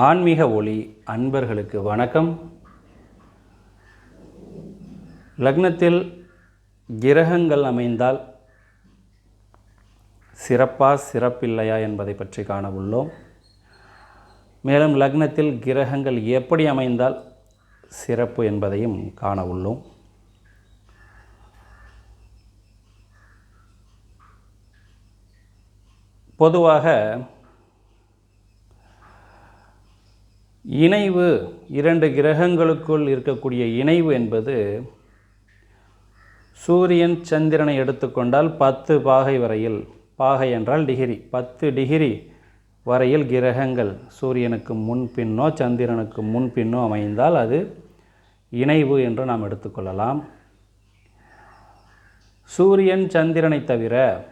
ஆன்மீக ஒளி அன்பர்களுக்கு வணக்கம். லக்னத்தில் கிரகங்கள் அமைந்தால் சிறப்பா சிறப்பில்லையா என்பதை பற்றி காண உள்ளோம். மேலும் லக்னத்தில் கிரகங்கள் எப்படி அமைந்தால் சிறப்பு என்பதையும் காண உள்ளோம். பொதுவாக இணைவு இரண்டு கிரகங்களுக்குள் இருக்கக்கூடிய இணைவு என்பது சூரியன் சந்திரனை எடுத்துக்கொண்டால் பத்து பாகை வரையில் பாகை என்றால் டிகிரி பத்து டிகிரி வரையில் கிரகங்கள் சூரியனுக்கு முன் பின்னோ சந்திரனுக்கு முன் பின்னோ அமைந்தால் அது இணைவு என்று நாம் எடுத்துக்கொள்ளலாம். சூரியன் சந்திரனை தவிர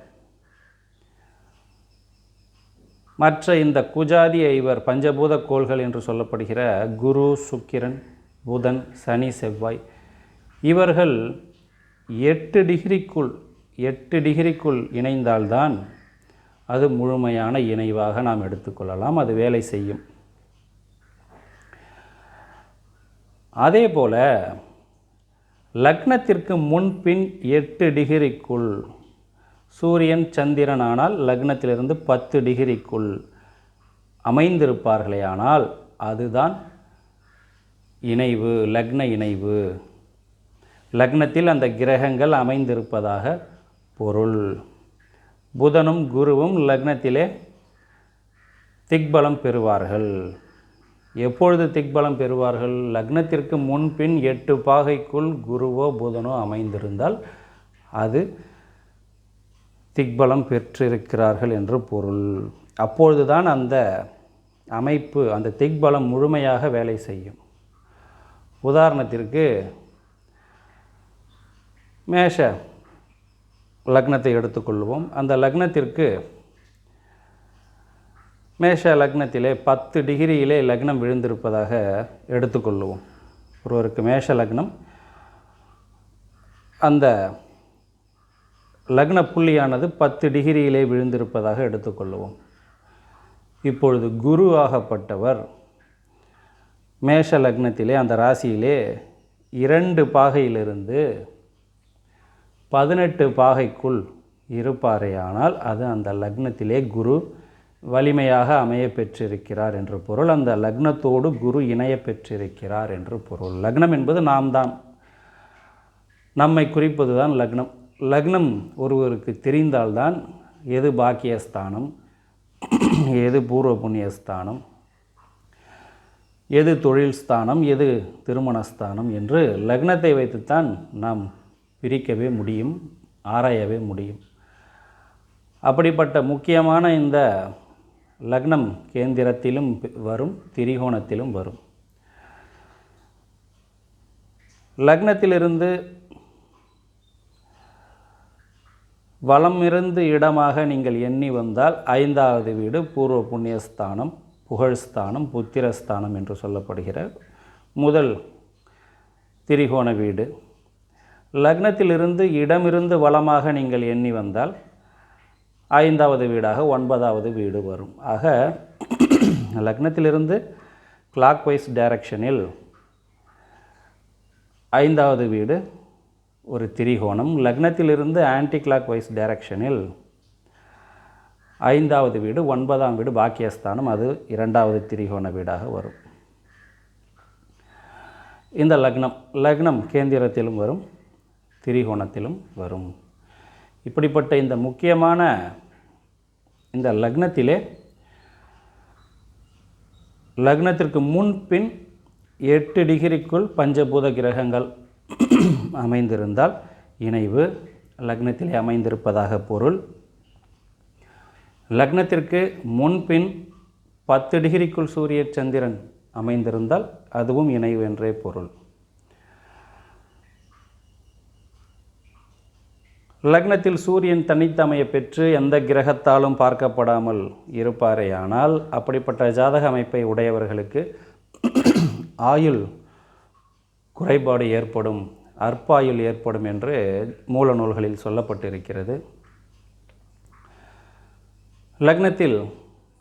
மற்ற இந்த குஜாதி ஐவர் பஞ்சபூத கோள்கள் என்று சொல்லப்படுகிற குரு சுக்கிரன் புதன் சனி செவ்வாய் இவர்கள் எட்டு டிகிரிக்குள் எட்டு டிகிரிக்குள் இணைந்தால்தான் அது முழுமையான இணைவாக நாம் எடுத்துக்கொள்ளலாம். அது வேலை செய்யும். அதே போல லக்னத்திற்கு முன்பின் எட்டு டிகிரிக்குள் சூரியன் சந்திரன் ஆனால் லக்னத்திலிருந்து பத்து டிகிரிக்குள் அமைந்திருப்பார்களே ஆனால் அதுதான் இணைவு லக்ன இணைவு. லக்னத்தில் அந்த கிரகங்கள் அமைந்திருப்பதாக பொருள். புதனும் குருவும் லக்னத்திலே திக்பலம் பெறுவார்கள். எப்பொழுது திக்பலம் பெறுவார்கள்? லக்னத்திற்கு முன்பின் எட்டு பாகைக்குள் குருவோ புதனோ அமைந்திருந்தால் அது திக்பலம் பெற்றிருக்கிறார்கள் என்று பொருள். அப்பொழுதுதான் அந்த அமைப்பு அந்த திக்பலம் முழுமையாக வேலை செய்யும். உதாரணத்திற்கு மேஷ லக்னத்தை எடுத்துக்கொள்வோம். அந்த லக்னத்திற்கு மேஷ லக்னத்திலே பத்து டிகிரியிலே லக்னம் விழுந்திருப்பதாக எடுத்துக்கொள்வோம். ஒருவருக்கு மேஷ லக்னம் அந்த லக்ன புள்ளியானது பத்து டிகிரியிலே விழுந்திருப்பதாக எடுத்துக்கொள்வோம் இப்பொழுது குரு ஆகப்பட்டவர். மேஷ லக்னத்திலே அந்த ராசியிலே இரண்டு பாகையிலிருந்து பதினெட்டு பாகைக்குள் இருப்பாரேயானால் அது அந்த லக்னத்திலே குரு வலிமையாக அமைய பெற்றிருக்கிறார் என்று பொருள். அந்த லக்னத்தோடு குரு இணைய பெற்றிருக்கிறார் என்று பொருள். லக்னம் என்பது நாம் தான். நம்மை குறிப்பது தான் லக்னம். லக்னம் ஒருவருக்கு தெரிந்தால்தான் எது பாக்கியஸ்தானம் எது பூர்வ புண்ணியஸ்தானம் எது தொழில் ஸ்தானம் எது திருமணஸ்தானம் என்று லக்னத்தை வைத்துத்தான் நாம் பிரிக்கவே முடியும் ஆராயவே முடியும். அப்படிப்பட்ட முக்கியமான இந்த லக்னம் கேந்திரத்திலும் வரும் திரிகோணத்திலும் வரும். லக்னத்திலிருந்து வளமிருந்து இடமாக நீங்கள் எண்ணி வந்தால் ஐந்தாவது வீடு பூர்வ புண்ணியஸ்தானம் புகழ்ஸ்தானம் புத்திரஸ்தானம் என்று சொல்லப்படுகிற முதல் திரிகோண வீடு. லக்னத்திலிருந்து இடமிருந்து வளமாக நீங்கள் எண்ணி வந்தால் ஐந்தாவது வீடாக ஒன்பதாவது வீடு வரும். ஆக லக்னத்திலிருந்து கிளாக் வைஸ் டைரக்ஷனில் ஐந்தாவது வீடு ஒரு திரிகோணம். லக்னத்திலிருந்து ஆன்டி கிளாக் வைஸ் டைரக்ஷனில் ஐந்தாவது வீடு ஒன்பதாம் வீடு பாக்கியஸ்தானம். அது இரண்டாவது திரிகோண வீடாக வரும். இந்த லக்னம் லக்னம் கேந்திரத்திலும் வரும் திரிகோணத்திலும் வரும். இப்படிப்பட்ட இந்த முக்கியமான இந்த லக்னத்திலே லக்னத்திற்கு முன்பின் எட்டு டிகிரிக்குள் பஞ்சபூத கிரகங்கள் அமைந்திருந்தால் இணைவு லக்னத்திலே அமைந்திருப்பதாக பொருள். லக்னத்திற்கு முன்பின் பத்து டிகிரிக்குள் சூரிய சந்திரன் அமைந்திருந்தால் அதுவும் இணைவு என்றே பொருள். லக்னத்தில் சூரியன் தனித்தமைய பெற்று எந்த கிரகத்தாலும் பார்க்கப்படாமல் இருப்பாரேயானால் அப்படிப்பட்ட ஜாதக அமைப்பை உடையவர்களுக்கு ஆயுள் குறைபாடு ஏற்படும் அற்பாயுள் ஏற்படும் என்று மூல நூல்களில் சொல்லப்பட்டிருக்கிறது. லக்னத்தில்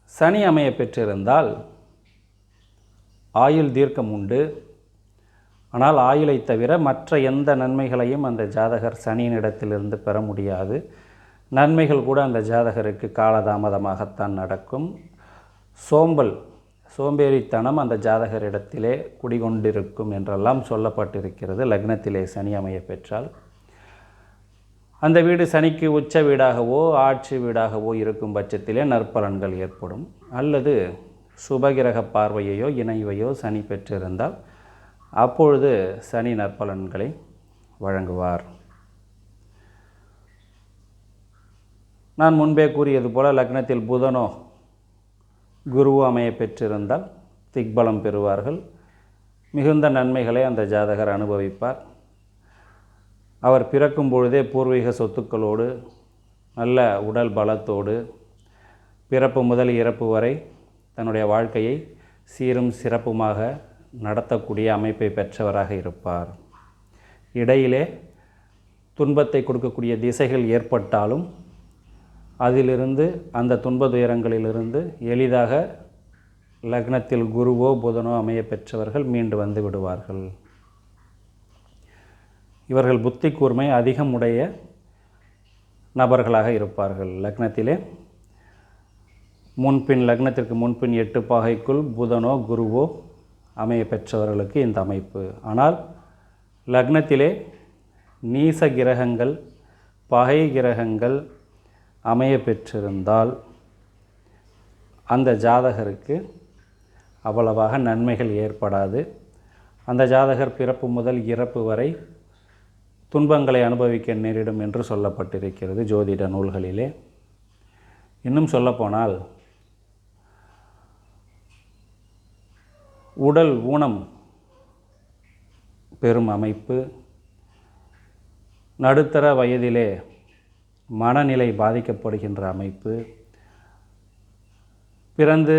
சனி அமைய பெற்றிருந்தால் ஆயுள் தீர்க்கம் உண்டு. ஆனால் ஆயுளை தவிர மற்ற எந்த நன்மைகளையும் அந்த ஜாதகர் சனியினிடத்திலிருந்து பெற முடியாது. நன்மைகள் கூட அந்த ஜாதகருக்கு காலதாமதமாகத்தான் நடக்கும். சோம்பல் சோம்பேறித்தனம் அந்த ஜாதகரிடத்திலே குடிகொண்டிருக்கும் என்றெல்லாம் சொல்லப்பட்டிருக்கிறது. லக்னத்திலே சனி அமைய பெற்றால். அந்த வீடு சனிக்கு உச்ச வீடாகவோ ஆட்சி வீடாகவோ இருக்கும் பட்சத்திலே நற்பலன்கள் ஏற்படும். அல்லது சுபகிரக பார்வையையோ இணைவையோ சனி பெற்றிருந்தால் அப்பொழுது சனி நற்பலன்களை வழங்குவார். நான் முன்பே கூறியது போல லக்னத்தில் புதனோ குரு அமைய பெற்றிருந்தால் திக்பலம் பெறுவார்கள். மிகுந்த நன்மைகளை அந்த ஜாதகர் அனுபவிப்பார். அவர் பிறக்கும் பொழுதே பூர்வீக சொத்துக்களோடு நல்ல உடல் பலத்தோடு பிறப்பு முதல் இறப்பு வரை தன்னுடைய வாழ்க்கையை சீரும் சிறப்புமாக நடத்தக்கூடிய அமைப்பை பெற்றவராக இருப்பார். இடையிலே துன்பத்தை கொடுக்கக்கூடிய திசைகள் ஏற்பட்டாலும் அதிலிருந்து அந்த துன்ப துயரங்களிலிருந்து எளிதாக லக்னத்தில் குருவோ புதனோ அமைய பெற்றவர்கள் மீண்டு வந்து விடுவார்கள். இவர்கள் புத்தி கூர்மை அதிகம் உடைய நபர்களாக இருப்பார்கள். லக்னத்திலே முன்பின் லக்னத்திற்கு முன்பின் எட்டு பாகைக்குள் புதனோ குருவோ அமைய பெற்றவர்களுக்கு இந்த அமைப்பு. ஆனால் லக்னத்திலே நீச கிரகங்கள் பகை கிரகங்கள் அமைய பெற்றிருந்தால் அந்த ஜாதகருக்கு அவ்வளவாக நன்மைகள் ஏற்படாது. அந்த ஜாதகர் பிறப்பு முதல் இறப்பு வரை துன்பங்களை அனுபவிக்க நேரிடும் என்று சொல்லப்பட்டிருக்கிறது ஜோதிட நூல்களிலே. இன்னும் சொல்லப்போனால் உடல் ஊனம் பெரும் அமைப்பு நடுத்தர வயதிலே மனநிலை பாதிக்கப்படுகின்ற அமைப்பு பிறந்து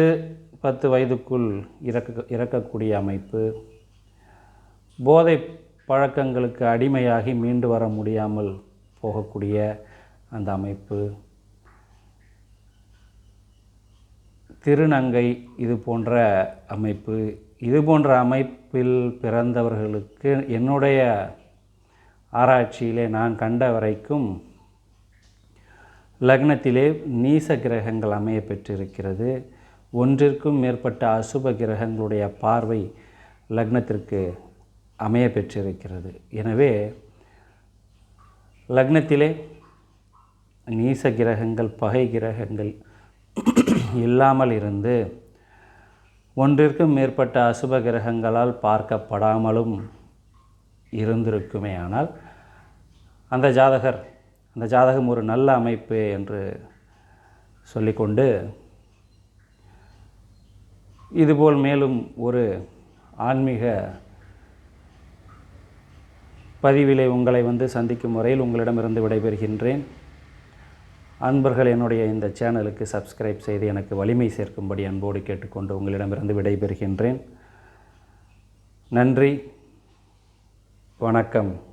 பத்து வயதுக்குள் இறக்க இறக்கக்கூடிய அமைப்பு போதை பழக்கங்களுக்கு அடிமையாகி மீண்டு வர முடியாமல் போகக்கூடிய அந்த அமைப்பு திருநங்கை இது போன்ற அமைப்பு. இது போன்ற அமைப்பில் பிறந்தவர்களுக்கு என்னுடைய ஆராய்ச்சியிலே நான் கண்ட வரைக்கும் லக்னத்திலே நீச கிரகங்கள் அமைய பெற்றிருக்கிறது. ஒன்றிற்கும் மேற்பட்ட அசுப கிரகங்களுடைய பார்வை லக்னத்திற்கு அமைய பெற்றிருக்கிறது. எனவே லக்னத்திலே நீச கிரகங்கள் பகை கிரகங்கள் இல்லாமல் இருந்து ஒன்றிற்கும் மேற்பட்ட அசுப கிரகங்களால் பார்க்கப்படாமலும் இருந்திருக்குமே ஆனால் அந்த ஜாதகர் அந்த ஜாதகம் ஒரு நல்ல அமைப்பு என்று சொல்லிக்கொண்டு இதுபோல் மேலும் ஒரு ஆன்மீக பதிவிலை உங்களை வந்து சந்திக்கும் முறையில் உங்களிடமிருந்து விடைபெறுகின்றேன். அன்பர்கள் என்னுடைய இந்த சேனலுக்கு சப்ஸ்கிரைப் செய்து எனக்கு வலிமை சேர்க்கும்படி அன்போடு கேட்டுக்கொண்டு உங்களிடமிருந்து விடைபெறுகின்றேன். நன்றி வணக்கம்.